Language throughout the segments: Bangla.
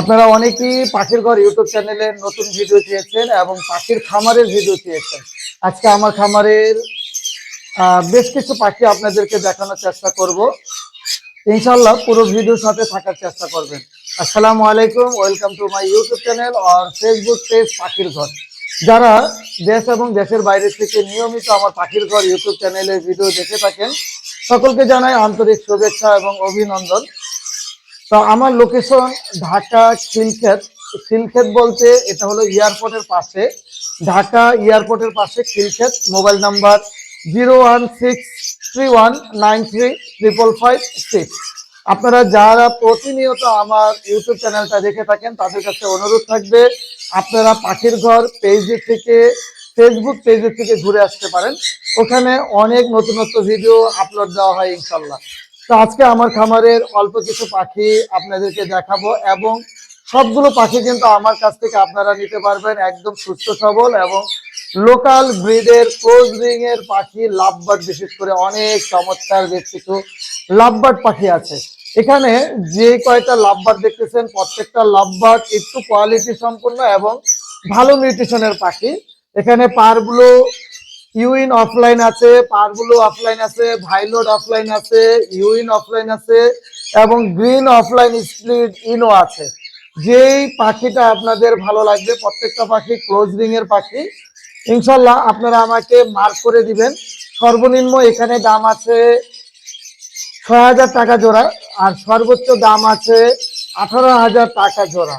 আপনারা অনেকেই পাখির ঘর ইউটিউব চ্যানেলের নতুন ভিডিও চেয়েছেন এবং পাখির খামারের ভিডিও চেয়েছেন। আজকে আমার খামারের বেশ কিছু পাখি আপনাদেরকে দেখানোর চেষ্টা করব। ইনশাল্লাহ পুরো ভিডিওর সাথে থাকার চেষ্টা করবেন। আসসালামু আলাইকুম, welcome to my YouTube channel R Facebook page পাখির ঘর। যারা দেশ এবং দেশের বাইরে থেকে নিয়মিত আমার পাখির ঘর ইউটিউব চ্যানেলের ভিডিও দেখে থাকেন, সকলকে জানাই আন্তরিক শুভেচ্ছা এবং অভিনন্দন। তো আমার লোকেশন ঢাকা খিলক্ষেত খিলক্ষেত বলতে এটা হলো এয়ারপোর্টের পাশে। ঢাকা এয়ারপোর্টের পাশে Khilkhet mobile number zero one six three one nine three triple five six আপনারা যারা প্রতিনিয়ত আমার ইউটিউব চ্যানেলটা দেখে থাকেন, তাদের কাছে অনুরোধ থাকবে, আপনারা পাখির ঘর পেজে থেকে ফেসবুক পেজে থেকে ঘুরে আসতে পারেন। ওখানে অনেক নতুন নতুনত্ব ভিডিও আপলোড দেওয়া হয় ইনশাল্লাহ তো আজকে আমার খামারের অল্প কিছু পাখি আপনাদেরকে দেখাবো এবং সবগুলো পাখি কিন্তু আমার কাছ থেকে আপনারা নিতে পারবেন একদম সুস্থ সবল এবং লোকাল ব্রিডের ক্লোজ রিং এর পাখি লাভবার্ড, বিশেষ করে অনেক চমৎকার বেশ কিছু লাভবার্ড পাখি আছে। এখানে যে কয়টা লাভবার্ড দেখতেছেন, প্রত্যেকটা লাভবার্ড একটু কোয়ালিটি সম্পূর্ণ এবং ভালো নিউট্রিশনের পাখি। এখানে পারগুলো ইউইন অফলাইন আছে পারগুলো অফলাইন আছে ভাইলোড অফলাইন আছে ইউইন অফলাইন আছে, এবং গ্রিন অফলাইন স্প্লিট ইনো আছে। যেই পাখিটা আপনাদের ভালো লাগবে, প্রত্যেকটা পাখি ক্লোজ এর পাখি, ইনশাল্লাহ আপনারা আমাকে মার্ক করে দিবেন। সর্বনিম্ন এখানে দাম আছে ছয় হাজার টাকা জোড়া, আর সর্বোচ্চ দাম আছে আঠারো হাজার টাকা জোড়া।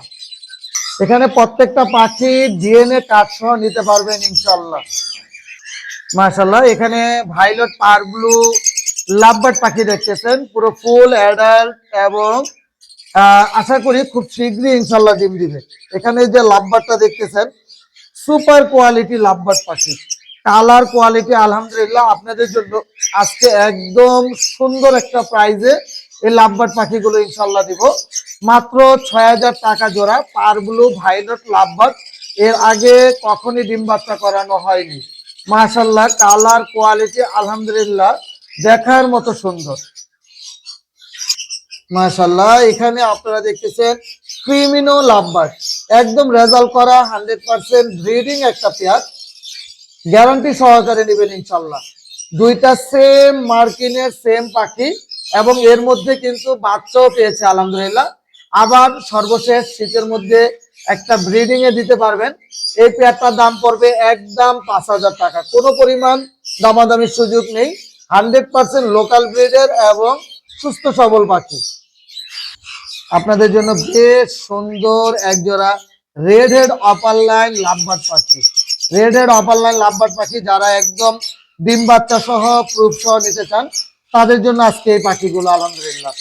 এখানে প্রত্যেকটা পাখি ডিএনএ কার্ড সহ নিতে পারবেন ইনশাল্লাহ। মাশাল্লাহ এখানে ভাইলট পার ব্লু লাভবার্ড পাখি দেখতেছেন, পুরো ফুল অ্যাডাল্ট এবং আশা করি খুব শীঘ্রই ইনশাল্লাহ ডিম দিবে। এখানে যে লাভবার্ডটা দেখতেছেন, সুপার কোয়ালিটি লাভবার্ড পাখি। কালার কোয়ালিটি আলহামদুলিল্লাহ আপনাদের জন্য আজকে একদম সুন্দর একটা প্রাইজে এই লাভবার্ড পাখিগুলো ইনশাল্লাহ দিব। মাত্র ছয় হাজার টাকা জোড়া পার ব্লু ভাইলট লাভবার্ড। এর আগে কখনই ডিম বাচ্চা করানো হয়নি। মাশাল্লাহ কালার কোয়ালিটি আলহামদুলিল্লাহ দেখার মতো সুন্দর। মাশাল্লাহ এখানে আপনারা দেখতেছেন ক্রিমিনো লাভবার্ড একদম রেজাল্ট করা, হান্ড্রেড পার্সেন্ট ব্রিডিং একটা পেয়ার। গ্যারান্টি সহকারে নেবেন ইনশাল্লাহ দুইটা সেম মার্কিনের, সেম পাখি, এবং এর মধ্যে কিন্তু বাচ্চাও পেয়েছে, আলহামদুলিল্লাহ। আবার সর্বশেষ শীতের মধ্যে একটা ব্রিডিং এ দিতে পারবেন। এই পেয়ারটার দাম পড়বে একদম পাঁচ হাজার টাকা। কোনো পরিমাণ দামাদামির সুযোগ নেই। হান্ড্রেড পার্সেন্ট লোকাল ব্রিডের এবং সুস্থ সবল পাখি। আপনাদের জন্য বেশ সুন্দর একজোড়া red head opaline lovebird পাখি। Red head opaline lovebird পাখি যারা একদম ডিম বাচ্চা সহ প্রুফ সহ নিতে চান, তাদের জন্য আজকে এই পাখিগুলো আলহামদুলিল্লাহ।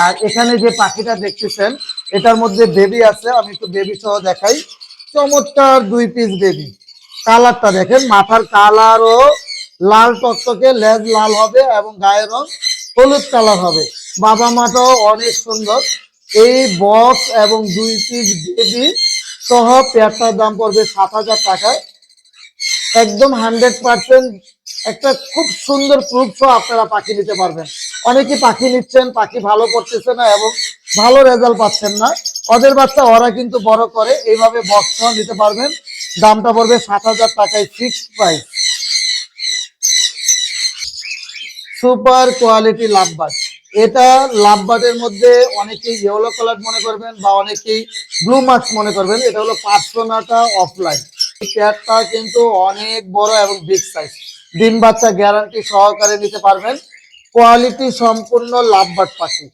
আর এখানে যে পাখিটা দেখতেছেন এটার মধ্যে বেবি আছে, আমি একটু বেবি সহ দেখাই। চমৎকার দুই পিস বেবি কালারটা দেখেন, মাথার কালার ও লাল টকটকে, লেজ লাল হবে এবং গায়ের রং হলুদ কালার হবে। বাবা মাটাও অনেক সুন্দর। এই বক্স এবং দুই পিস বেবি সহ পেয়ারটার দাম পড়বে সাত হাজার টাকায়। একদম হান্ড্রেড পার্সেন্ট একটা খুব সুন্দর প্রুফ সহ আপনারা পাখি নিতে পারবেন। অনেকে পাখি নিচ্ছেন, পাখি ভালো করতেছে না এবং ভালো রেজাল্ট পাচ্ছেন না। ওদের বাচ্চা ওরা কিন্তু বড় করে, এইভাবে বক্স নিতে পারবেন। দামটা পড়বে সাত হাজার টাকায় fixed price super quality lovebird এটা লাভবার্ডের মধ্যে অনেকেই ইয়েলো কালার মনে করবেন বা অনেকেই ব্লু মার্কস মনে করবেন। এটা হলো পার্সোনাটা অফলাইন পেয়ারটা কিন্তু অনেক বড় এবং বিগ সাইজ ডিম বাচ্চা গ্যারান্টি সহকারে নিতে পারবেন। কোয়ালিটি সম্পূর্ণ লাভবার্ড পাখি।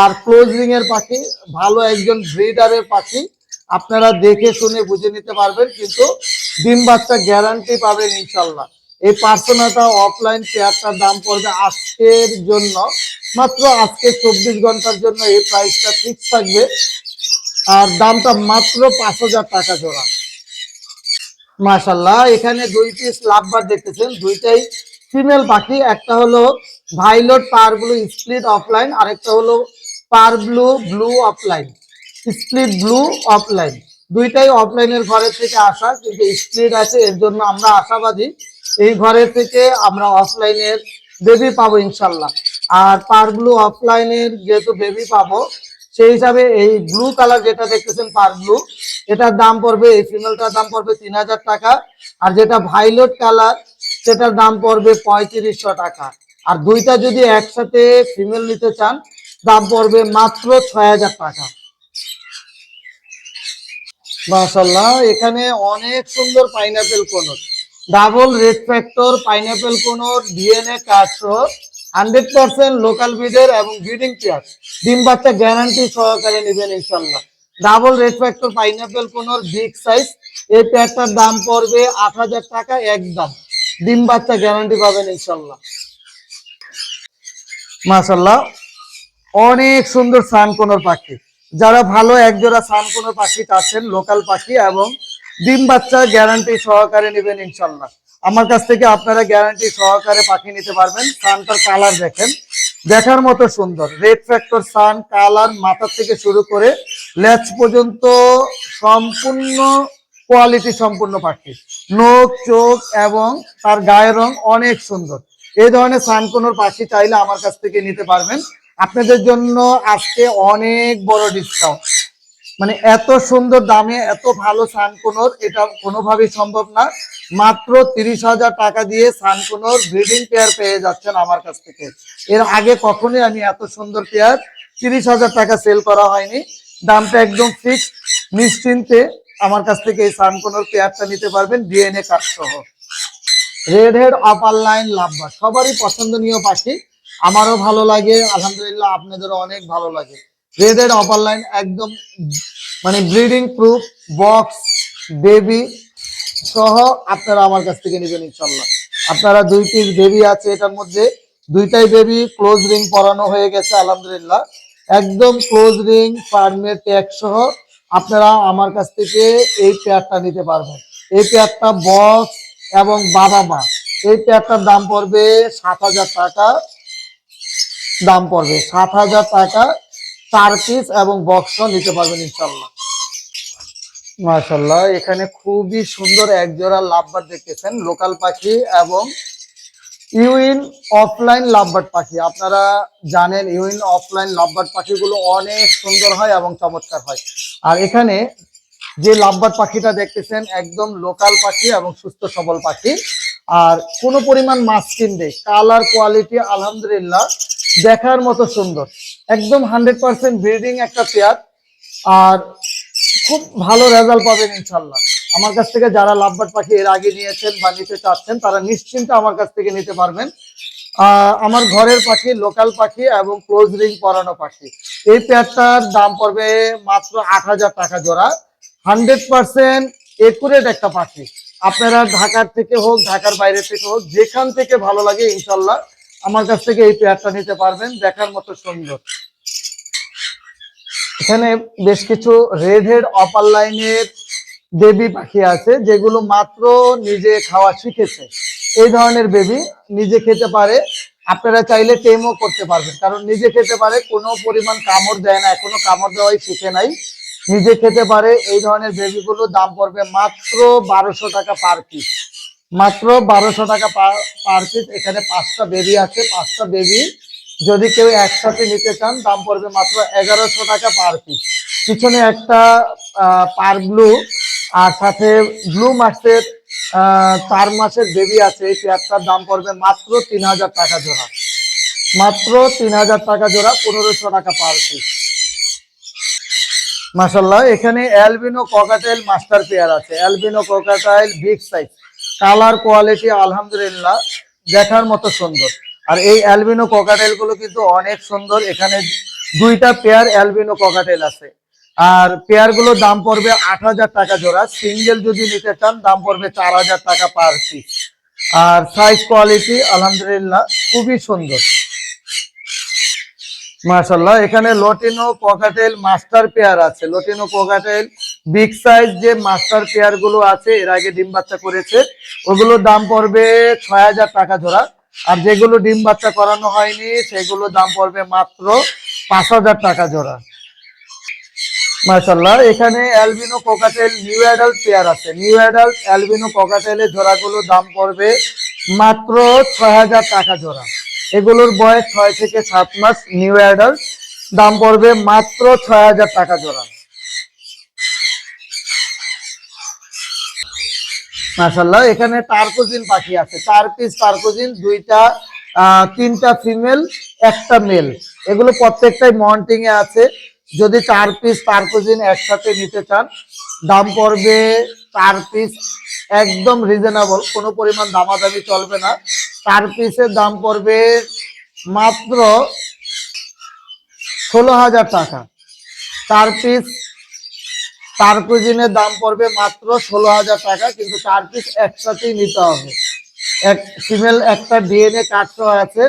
আর ক্লোজিং এর পাখি, ভালো একজন ব্রিডারের পাখি, আপনারা দেখে শুনে বুঝে নিতে পারবেন, কিন্তু ডিম বাচ্চা গ্যারান্টি পাবেন ইনশাল্লাহ এই পার্সোনাটা অফলাইন পেয়ারটার দাম পড়বে আজকের জন্য, মাত্র আজকে চব্বিশ ঘণ্টার জন্য এই প্রাইসটা ফিক্স থাকবে। আর দামটা মাত্র পাঁচ হাজার টাকা জোড়া। মাশাল্লাহ এখানে দুই পিস লাভবার দেখতেছেন, দুইটাই ফিমেল পাখি একটা হলো violet parblue split opaline আরেকটা হলো parblue blue opaline split blue opaline দুইটাই অফলাইনের ঘরের থেকে আসা, কিন্তু স্প্লিট আছে, এর জন্য আমরা আশাবাদী এই ঘরের থেকে আমরা অফলাইনের বেবি পাবো ইনশাল্লাহ। আর পার ব্লু অফলাইনের যেহেতু বেবি পাবো, সেই হিসাবে এই ব্লু কালার যেটা দেখতেছেন পার ব্লু এটার দাম পড়বে, এই ফিমেলটার দাম পড়বে তিন হাজার টাকা। আর যেটা ভাইলট কালার সেটার দাম পড়বে পঁয়ত্রিশশো টাকা। আর দুইটা যদি একসাথে ফিমেল নিতে চান, দাম পড়বে মাত্র ছয় হাজার টাকা। মাশাল্লাহ এখানে অনেক সুন্দর pineapple conure double red factor pineapple conure DNA কাঠসহ hundred percent local ব্রিডের এবং ব্রিডিং পেয়ার ডিম বাচ্চা গ্যারান্টি সহকারে নেবেন ইনশাল্লাহ double red factor pineapple conure big size এই পেয়ারটার দাম পড়বে আট হাজার টাকা একদম। ডিম বাচ্চা গ্যারান্টি পাবেন ইনশাল্লাহ মাশাল্লাহ অনেক সুন্দর সানকোনর পাখি। যারা ভালো একজোড়া সানকোনর পাখি চাচ্ছেন লোকাল পাখি এবং ডিম বাচ্চা গ্যারান্টি সহকারে নেবেন ইনশাল্লাহ আমার কাছ থেকে আপনারা গ্যারান্টি সহকারে পাখি নিতে পারবেন। সানটার কালার দেখেন। দেখার মতো সুন্দর। রেড ফ্যাক্টর সান কালার মাথার থেকে শুরু করে লেজ পর্যন্ত সম্পূর্ণ কোয়ালিটি সম্পূর্ণ পাখি। নখ, চোখ এবং তার গায়ের রং অনেক সুন্দর। এই ধরনের সানকোনোর পাখি চাইলে আমার কাছ থেকে নিতে পারবেন। আপনাদের জন্য আজকে অনেক বড় ডিসকাউন্ট মানে এত সুন্দর দামে এত ভালো সানকোনোর, এটা কোনোভাবেই সম্ভব না। মাত্র তিরিশ হাজার টাকা দিয়ে সানকোনোর ব্রিডিং পেয়ার পেয়ে যাচ্ছেন আমার কাছ থেকে। এর আগে কখনোই আমি এত সুন্দর পেয়ার তিরিশ হাজার টাকা সেল করা হয়নি। দামটা একদম ফিক্সড নিশ্চিন্তে আমার কাছ থেকে এই সানকোনোর পেয়ারটা নিতে পারবেন ডিএনএ কার্ড সহ। Red head opaline lovebird সবারই পছন্দনীয় পাখি। আমারও ভালো লাগে, আলহামদুলিল্লাহ আপনাদেরও অনেক ভালো লাগে। রেড হেড আপার লাইন একদম মানে ব্রিডিং প্রুফ বক্স বেবি সহ আপনারা আমার কাছ থেকে নেবেন ইনশাল্লাহ আপনারা দুই পিস বেবি আছে এটার মধ্যে। দুইটাই বেবি ক্লোজ রিং পরানো হয়ে গেছে, আলহামদুলিল্লাহ। একদম ক্লোজ রিং ফার্মের ট্যাগ সহ আপনারা আমার কাছ থেকে এই পেয়ারটা নিতে পারবেন। এই পেয়ারটা বক্স এবং বাবা মা। এই পেয়ারটার দাম পড়বে সাত হাজার টাকা দাম পড়বে। সাত হাজার টাকা চার পিস এবং বক্স নিতে পারবেন ইনশাল্লাহ মাশাল্লাহ এখানে খুবই সুন্দর একজোড়া লাভবার দেখতেছেন। লোকাল পাখি এবং ইউইন অফলাইন লাভবার্ড পাখি। আপনারা জানেন ইউইন অফলাইন লাভবার্ড পাখিগুলো অনেক সুন্দর হয় এবং চমৎকার হয়। আর এখানে যে লাভবার্ড পাখিটা দেখতেছেন, একদম লোকাল পাখি এবং সুস্থ সবল পাখি। আর কোনো পরিমাণ মাছ কিনবে কালার কোয়ালিটি আলহামদুলিল্লাহ দেখার মতো সুন্দর। একদম হান্ড্রেড পার্সেন্ট ব্রিডিং একটা পেয়ার। আর খুব ভালো রেজাল্ট পাবেন ইনশাল্লাহ। আমার কাছ থেকে যারা লাভবার্ড পাখি এর আগে নিয়েছেন বা নিতে চাচ্ছেন, তারা নিশ্চিন্তে আমার কাছ থেকে নিতে পারবেন। আমার ঘরের পাখি, লোকাল পাখি এবং ক্লোজ রিং পরানো পাখি। এই পেয়ারটার দাম পড়বে মাত্র আট হাজার টাকা জোড়া। হান্ড্রেড পার্সেন্ট একুরেট একটা পাখি। আপনারা ঢাকার থেকে হোক, ঢাকার বাইরে থেকে হোক, যেখান থেকে ভালো লাগে, ইনশাল্লাহ আমার কাছ থেকে এই পেয়ারটা নিতে পারবেন। দেখার মতো সুন্দর। এখানে বেশ কিছু রেড হেড অপার লাইনের বেবি পাখি আছে যেগুলো মাত্র নিজে খাওয়া শিখেছে। এই ধরনের বেবি নিজে খেতে পারে, আপনারা চাইলে টেমও করতে পারবেন। কারণ নিজে খেতে পারে, কোনো পরিমাণ কামড় দেয় না, এখনও কামড় দেওয়াই শিখে নাই। নিজে খেতে পারে, এই ধরনের বেবিগুলোর দাম পড়বে মাত্র বারোশো টাকা পার পিস মাত্র বারোশো টাকা পার পিস এখানে পাঁচটা বেবি আছে। পাঁচটা বেবি যদি কেউ একসাথে নিতে চান, দাম পড়বে মাত্র এগারোশো টাকা পার পিস পিছনে একটা পার ব্লু আর সাথে ব্লু মাসের চার মাসের বেবি আছে, এই পেয়ারটার দাম পড়বে মাত্র তিন হাজার টাকা জোড়া। মাত্র তিন হাজার টাকা জোড়া, পনেরোশো টাকা পার পিস মাসাল্লাহ এখানে অ্যালবিনো ককাটাইল মাস্টার পেয়ার আছে। Albino cockatiel big size colour quality আলহামদুলিল্লাহ, দেখার মতো সুন্দর। আর এই অ্যালবিনো ককাটেলগুলো কিন্তু অনেক সুন্দর। এখানে দুইটা পেয়ার অ্যালবিনো ককাটেল আছে। আর পেয়ারগুলোর দাম পড়বে আট হাজার টাকা জোড়া। সিঙ্গেল যদি নিতে চান, দাম পড়বে চার হাজার টাকা পার পিস আর সাইজ কোয়ালিটি আলহামদুলিল্লাহ, খুবই সুন্দর। মাশাল্লাহ এখানে লটিনো পকাটেল মাস্টার পেয়ার আছে। লটিনো পকাটেল বিগ সাইজ যে মাস্টার পেয়ারগুলো আছে, এর আগে ডিম বাচ্চা করেছে, ওগুলোর দাম পড়বে ছয় হাজার টাকা জোড়া। আর যেগুলো ডিম বাচ্চা করানো হয়নি, সেগুলোর দাম পড়বে মাত্র পাঁচ হাজার টাকা জোড়া। মাশাল্লাহ এখানে albino cockatiel new adult pair আছে। নিউ অ্যাডাল্ট অ্যালবিনো কোকাটেলের জোড়াগুলোর দাম পড়বে মাত্র ছয় হাজার টাকা জোড়া। এগুলোর বয়স ছয় থেকে সাত মাস, নিউ অ্যাডাল্ট, দাম পড়বে মাত্র ছয় হাজার টাকা জোড়া। মাশাল্লাহ এখানে টার্কোজিন পাখি আছে। চার পিস টার্কোজিন, দুইটা তিনটা ফিমেল, একটা মেল। এগুলো প্রত্যেকটাই মন্টিংয়ে আছে। যদি চার পিস টার্কোজিন একসাথে নিতে চান, দাম পড়বে চার পিস একদম রিজনেবল কোনো পরিমাণ দামাদামি চলবে না। চার পিসের দাম পড়বে মাত্র ষোলো হাজার টাকা। চার পিস চার কুজিনের দাম পড়বে মাত্র ষোলো হাজার টাকা, কিন্তু চার পিস একসাথেই নিতে হবে। এক ফিমেল একটা ডিএনএ সহ আছে,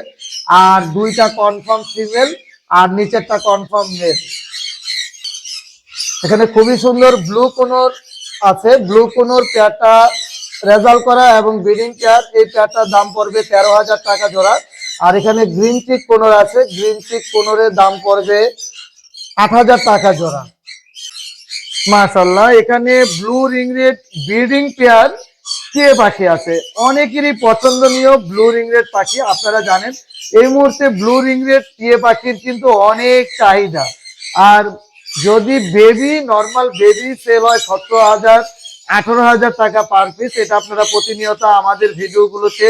আর দুইটা কনফার্ম ফিমেল আর নিচেরটা কনফার্ম মেল এখানে খুবই সুন্দর ব্লু কোনোর আছে। ব্লু কোনোর পেয়ারটা রেজাল্ট করা এবং ব্রিডিং পেয়ার, এই পেয়ারটার দাম পড়বে তেরো হাজার টাকা জোড়া। আর এখানে গ্রিন চিক কোনোর আছে। গ্রিন চিক কোনোরের দাম পড়বে আট হাজার টাকা জোড়া। মাশাল্লাহ এখানে ব্লু রিংরেড ব্রিডিং পেয়ার টিয়ে পাখি আছে? অনেকেরই পছন্দনীয় ব্লু রিংরেড পাখি, আপনারা জানেন। এই মুহূর্তে ব্লু রিংরেড টিয়ে পাখির কিন্তু অনেক চাহিদা। আর যদি বেবি নর্মাল বেবি সেল হয় সতেরো হাজার, আঠারো হাজার টাকা পার পিস এটা আপনারা প্রতিনিয়ত আমাদের ভিডিওগুলোতে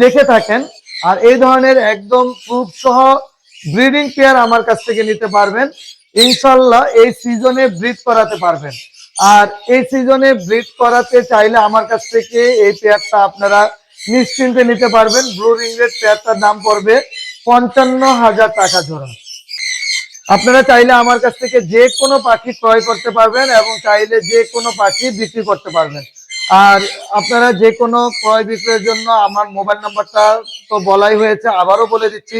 দেখে থাকেন। আর এই ধরনের একদম প্রুফ সহ ব্রিডিং পেয়ার আমার কাছ থেকে নিতে পারবেন। ইনশাল্লাহ এই সিজনে ব্রিড করাতে পারবেন। আর এই সিজনে ব্রিড করাতে চাইলে আমার কাছ থেকে এই পেয়ারটা আপনারা নিশ্চিন্তে নিতে পারবেন। ব্লু রিংরেড পেয়ারটার দাম পড়বে পঞ্চান্ন হাজার টাকা জোড়া। আপনারা চাইলে আমার কাছ থেকে যে কোনো পাখি ক্রয় করতে পারবেন এবং চাইলে যে কোনো পাখি বিক্রি করতে পারবেন। আর আপনারা যে কোনো ক্রয় বিক্রয়ের জন্য আমার মোবাইল নাম্বারটা তো বলাই হয়েছে, আবারও বলে দিচ্ছি,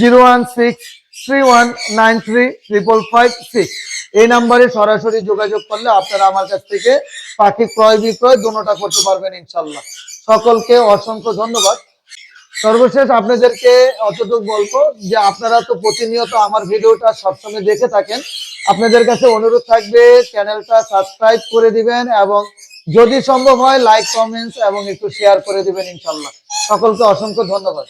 zero one six three one nine three triple five six. এই নাম্বারে সরাসরি যোগাযোগ করলে আপনারা আমার কাছ থেকে পাখি ক্রয় বিক্রয় দুটোটা করতে পারবেন ইনশাল্লাহ। সকলকে অসংখ্য ধন্যবাদ। সর্বশেষ আপনাদেরকে অতটুকু বলব যে আপনারা তো প্রতিনিয়ত আমার ভিডিওটা সবসময় দেখে থাকেন। আপনাদের কাছে অনুরোধ থাকবে চ্যানেলটা সাবস্ক্রাইব করে দিবেন এবং যদি সম্ভব হয় লাইক কমেন্টস এবং একটু শেয়ার করে দিবেন ইনশাল্লাহ সকলকে অসংখ্য ধন্যবাদ।